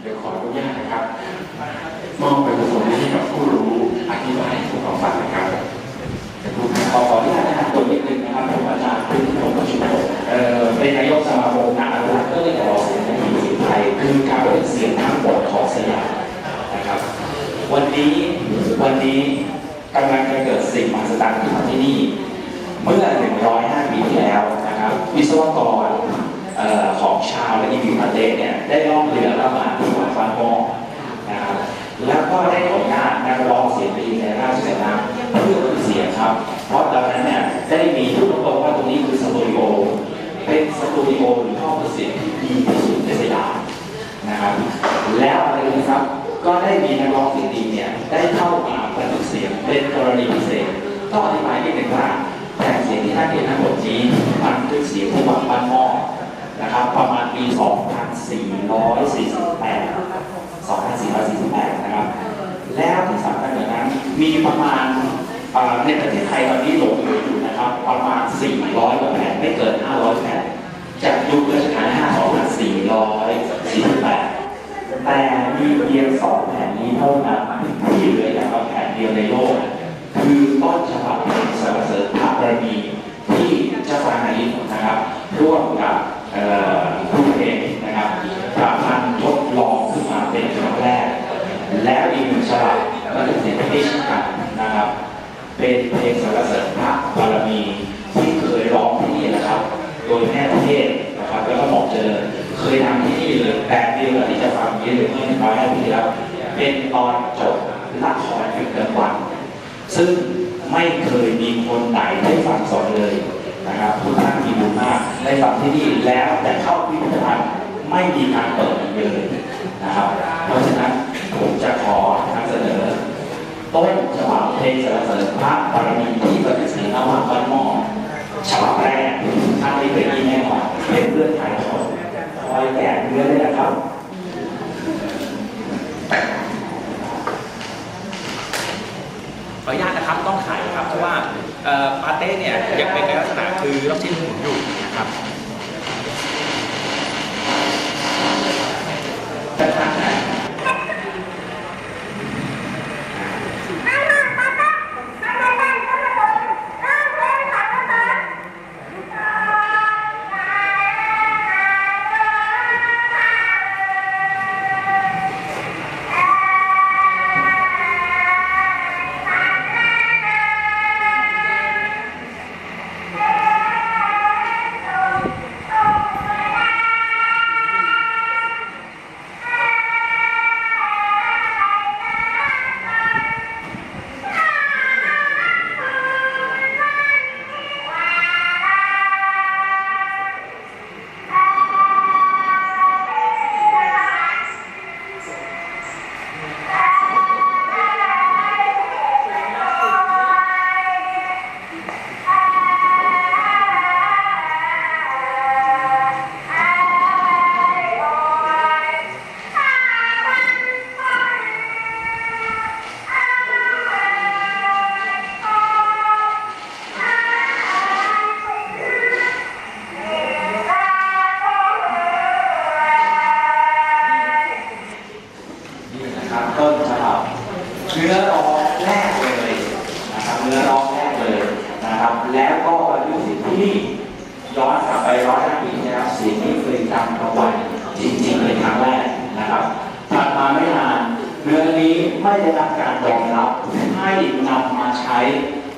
เดี๋ยวขออนุญาตนะครับ มอบไปผสมให้กับผู้รู้อธิบายให้พวกเราฟังนะครับจะพูดขอขออนุญาตนะครับตัวนิดนึงนะครับผมอาจารย์พื้นที่ผมประชุมเอ่อเป็นนายกสมาคมนักอนุรักษ์เพื่อต่อเสียงในผีสิไทยคือการเป็นเสียงทั้งหมดของสยามนะครับ วันนี้วันนี้กำลังจะเกิดสิ่งมหัศจรรย์ขึ้นที่นี่ เมื่อ 105 ปีที่แล้วนะครับ วิศวกรเอ่อของชาวและอีวิประเทศเนี่ยได้ล่องเนะครับ แล้วอะไรนะครับ ก็ได้มีนักร้องเสียงดีเนี่ยได้เข้ามาบันทึกเสียงเป็นกรณีพิเศษต้องอธิบายนิดหนึ่งว่าแผ่นเสียงที่ท่านเห็นทั้งหมดนี้บันทึกเสียงที่วัดบ้านหม้อนะครับ ประมาณปี 2448 2448 นะครับ แล้วที่สำคัญกว่านั้นมีประมาณในประเทศไทยตอนนี้หลงเหลืออยู่นะครับ ประมาณ 400กว่าแผ่นไม่เกิน 500 แผ่นจากยุครัชกาล5 48 แต่มีเพียงสองแผ่นนี้เท่านั้นที่เหลืออย่างละแผ่นเดียวในโลก คือต้นฉบับเพลงสรรเสริญพระบารมีที่เจ้าฟ้านารินะครับร่วมกับเอ่อผู้เพลงนะครับประพันทดลองขึ้นมาเป็นครั้งแรก แล้วอีกหนึ่งฉบับก็เป็นเสียงที่เช่นกันนะครับ เป็นเพลงสรรเสริญพระบารมีที่เคยร้องที่นี่นะครับ โดยแม่เทศนะครับแล้วก็หมอเจริญ เคยทำที่นี่เลยแต่เดียวกับที่จะฟังนี้เลยเมื่อร้อยห้าปีที่แล้วเป็นตอนจบละครหยุดกลางวัน ซึ่งไม่เคยมีคนไหนได้ฟังสอนเลยนะครับทุกท่านมีบุญมากได้ฟังที่นี่แล้วแต่เข้าพิพิธภัณฑ์ไม่มีการเปิดอีกเลยนะครับเพราะฉะนั้นผมจะขอนำเสนอ ต้นฉบับเพลงสรรเสริญพระบารมีที่ประดิษฐ์นวัตบ้านหม้อฉบับแรกท่านไม่เคยได้ยินแน่นอนเป็นเพื่อนถ่ายทอด คอยแกะเนื้อเลยนะครับขออนุญาตนะครับต้องถ่ายครับเพราะว่าปาเต้เนี่ยยังเป็นในลักษณะคือล็อกชิ้นหมุนอยู่นะครับ ไม่ได้รับการยอมรับให้นำมาใช้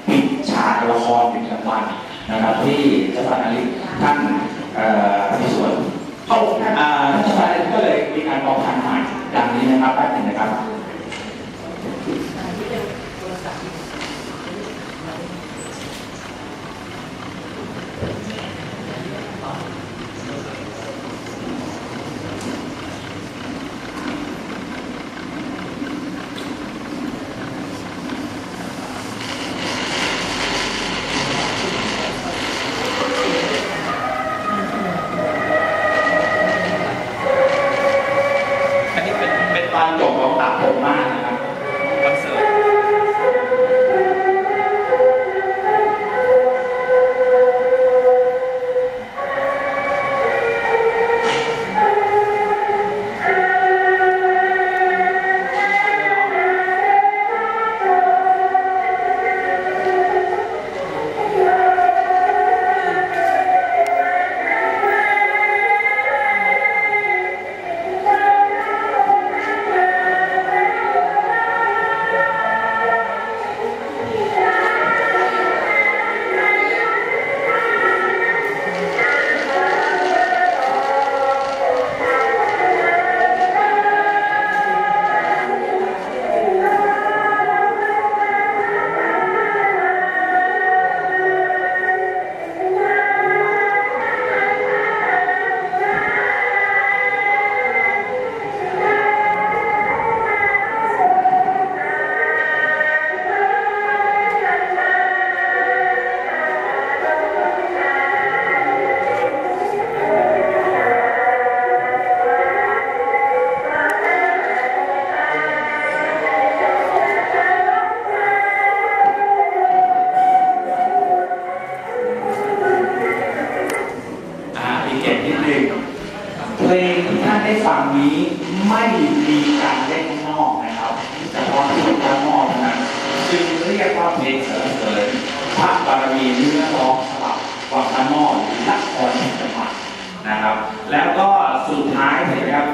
ปิดฉากละครปิดกลางวันนะครับ ที่เจ้าฟ้านาริท่านเอ่อมีส่วนพระองค์ท่านอ่าท่านชายก็เลยมีการบอกทางใหม่ดังนี้นะครับแป๊บหนึงนะครับ นะครับ แล้วก็สุดท้ายเห็นไหมครับ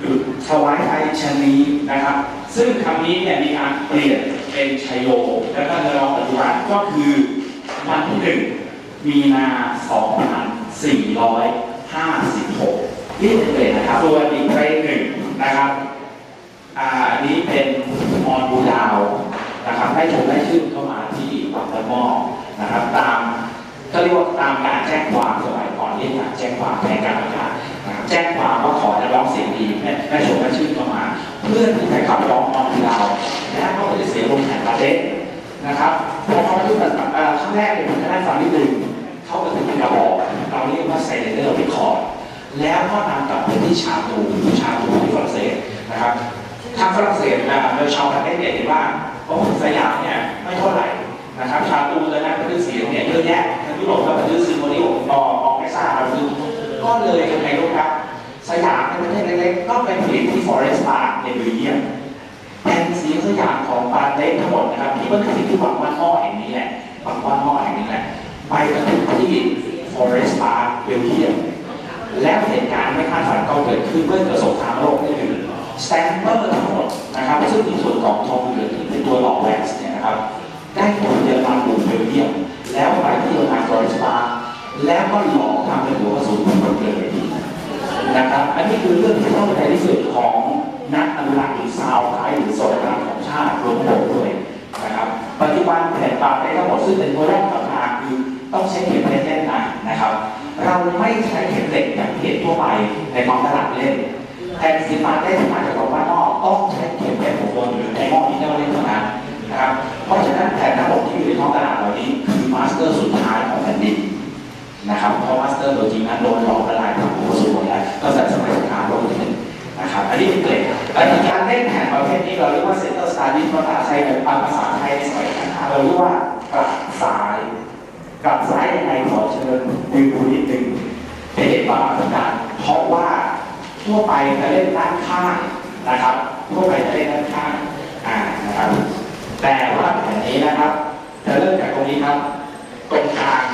คือถวายไทยชะนีนะครับ ซึ่งคำนี้เนี่ยมีการเปลี่ยนเป็นชัยโย แล้วก็เนื้อร้องปัจจุบันก็คือวันที่หนึ่งมีนา2456นี่เป็นเลงนะครับส่วนอีกเพลงหนึ่งนะครับอ่าอันนี้เป็นมอนบูดาวนะครับให้ชมได้ชื่นเข้ามาที่วังตะหม้อนะครับ ตามก็เรียกว่าตามการแจ้งความ สมัยก่อนเรียกการแจ้งความแทนการประกาศนะครับแจ้งความว่าขอจะร้องเสียงดีแม่แม่ชมได้ชื่นเข้ามา เพื่อที่จะขับร้องมอนบูดาและก็จะเสียลงแข่งประเทศนะครับพอเขาที่แบบเอ่อครั้งแรกเนี่ยผมจะได้ฟังนิดนึงเขาก็ถึงเป็นกระบอกเราเรียกว่าไซเลเดอร์วิคอร์แล้วก็นำกลับไปที่ชาตูชาตูที่ฝรั่งเศสนะครับทางฝรั่งเศสนะโดยชาวประเทศเนี่ยเห็นว่าโอ้สยามเนี่ยไม่เท่าไหร่นะครับชาตูเลยนะบันทึกเสียงเนี่ยเยอะแยะทางยุโรปก็บันทึกซิมโฟนีของอ ออกเอซ่าบันทึกก็เลยยังไงรู้ครับ สยามในประเทศเล็กๆ ก็ไปผลิตที่ฟอเรสต์พาร์คในเบลเยียมแผ่นสีสยามของปาเต้ทั้งหมดนะครับที่บันทึกที่วังวันหม้อแห่งนี้แหละวังวันหม้อแห่งนี้แหละไปบันทึกที่ฟอเรสต์พาร์คเบลเยียมแล้วเหตุการณ์ไม่คาดฝันก็เกิดขึ้นเมื่อเกิดสงครามโลกนี่คือสแตมเปอร์ทั้งหมดนะครับ ซึ่งมีส่วนของทองเหลืองที่เป็นตัวหลอกแว็กซ์เนี่ยนะครับได้ผลเยอรมันบุกเบลเยียมแล้วไปที่โรงงานฟอเรสต์ปาร์กแล้วก็หลอ ต้องใช้เข็มเล่นเล่นนะนะครับ เราไม่ใช้เข็มเหล็กอย่างที่เห็นทั่วไปในท้องตลาดเล่นแทนสีฟ้าได้ที่มาจากของบ้านนอกต้องใช้เข็มเล็กของตัวหรือในหม้อที่เราเล่นเท่านั้นนะครับ เพราะฉะนั้นแผ่นทั้งหมดที่อยู่ในท้องตลาดเหล่านี้คือมาสเตอร์สุดท้ายของแผ่นดินนะครับเพราะมาสเตอร์ตัวจริงนั้นโดนหลอกละลายทางหัวสูงแล้วก็จะสมัยสงครามโลกที่หนึ่งนะครับอันนี้เป็นเกรดอันนี้การเล่นแผ่นประเภทนี้เราเรียกว่าเซนเตอร์สตาร์ดิสภาษาไทยเป็นภาษาไทยในสมัยนั้นเราเรียกว่ากลับสาย กับซ้ายยังไงขอเชิญดูดูนิดนึงเป็นเหตุความสำคัญเพราะว่าทั่วไปจะเล่นด้านข้างนะครับทั่วไปจะเล่นด้านข้างอ่านะครับแต่ว่าแผนนี้นะครับ จะเริ่มจากตรงนี้ครับ ตรงกลาง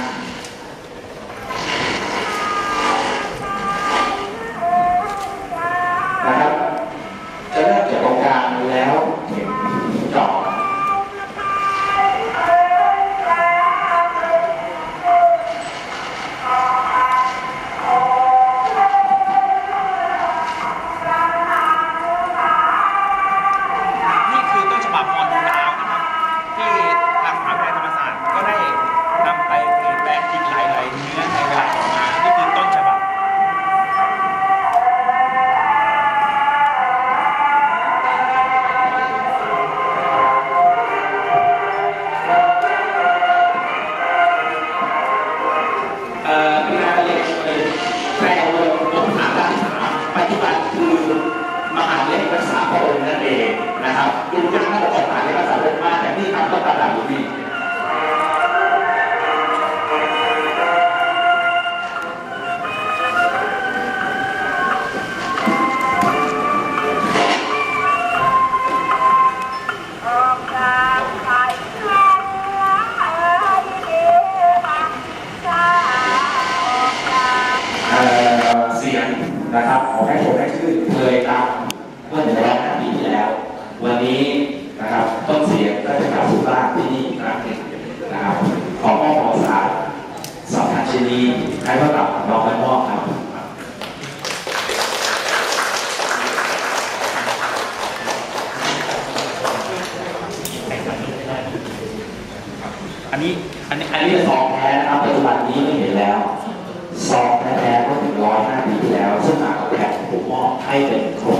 ต้นเสียงก็จะกลับสู่บ้านที่นี่อีกครั้งหนึ่งนะครับขอมอบของสารสำคัญชิ้นนี้ให้พระกับน้องกันมอบครับอันนี้อันนี้อันนี้ซองแท้นะครับปัจจุบันนี้ไม่เห็นแล้วซองแท้ๆก็ถึงร้อยห้าปีที่แล้ว ซึ่งมากับแผ่นผมมอบให้เป็นโครงชุด